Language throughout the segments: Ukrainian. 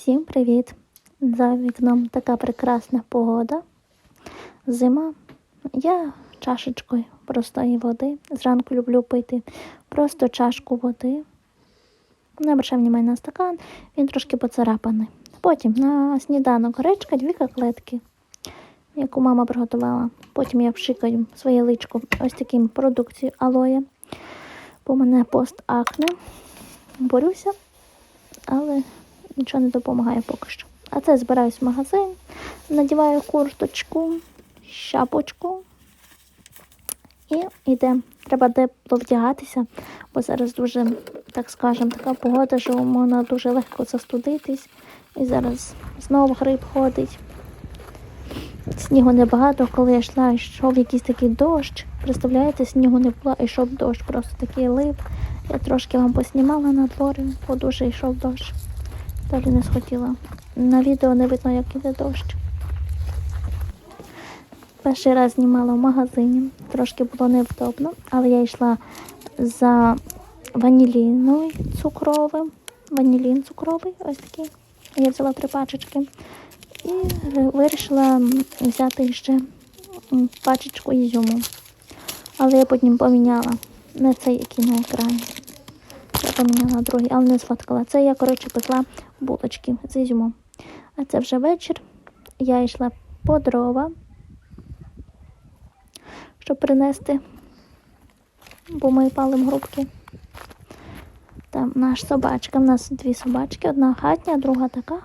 Всім привіт! За вікном така прекрасна погода. Зима. Я чашечкою простої води. Зранку люблю пити просто чашку води. Не обращаю внимання на стакан, він трошки поцарапаний. Потім на сніданок гречка, дві котлетки, яку мама приготувала. Потім я пшикаю своє личко ось таким продукцією алоє. Бо мене постакне. Борюся, але нічого не допомагає поки що. А це збираюсь в магазин, надіваю курточку, шапочку і йдемо. Треба тепло вдягатися, бо зараз дуже, так скажемо, така погода, що можна дуже легко застудитись. І зараз знову гриб ходить. Снігу небагато, коли я йшла, йшов якийсь такий дощ. Представляєте, снігу не було, йшов дощ, просто такий лип. Я трошки вам поснімала на дворі, бо дуже йшов дощ. Тож не схотіла. На відео не видно, як іде дощ. Перший раз знімала в магазині, трошки було невдобно, але я йшла за ваніліною цукровим. Ванілін цукровий, ось такий. Я взяла три пачечки. І вирішила взяти ще пачечку ізюму. Але я потім поміняла. Не цей, який на екрані. Я поміняла другий, але не сфоткала. Це я, коротше, пекла булочки з ізюмом. А це вже вечір. Я йшла по дрова, щоб принести, бо ми палимо грубки. Там наш собачка. У нас дві собачки, одна хатня, друга така.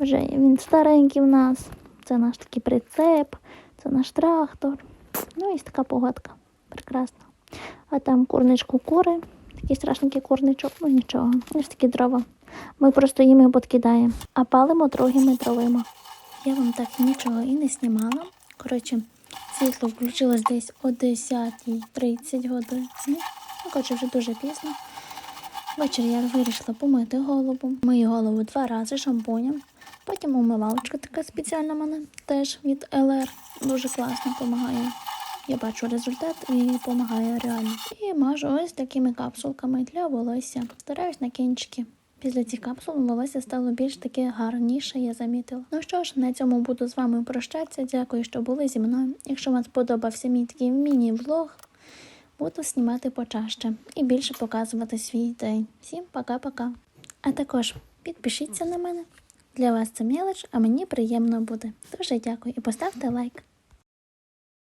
Вже він старенький в нас. Це наш такий прицеп, це наш трактор. Ну і така погодка. Прекрасна. А там курничку кури, такий страшненький курничок, ну нічого. Ось такі дрова. Ми просто їм їх подкидаємо, а палимо другими дровима. Я вам так нічого і не знімала. Коротше, світло включилось десь о 10.30 годин. Ну, коротше, вже дуже пізно. Ввечері я вирішила помити голову. Мию голову два рази шампунем. Потім умивалочка така спеціальна в мене теж від LR. Дуже класно допомагає. Я бачу результат і допомагає реально. І мажу ось такими капсулками для волосся. Стараюсь на кінчики. Після цих капсул волосся стало більш таке гарніше, я замітила. Ну що ж, на цьому буду з вами прощатися. Дякую, що були зі мною. Якщо вам сподобався мій такий міні-влог, буду знімати почаще і більше показувати свій день. Всім пока-пока. А також підпишіться на мене. Для вас це мелоч, а мені приємно буде. Дуже дякую і поставте лайк.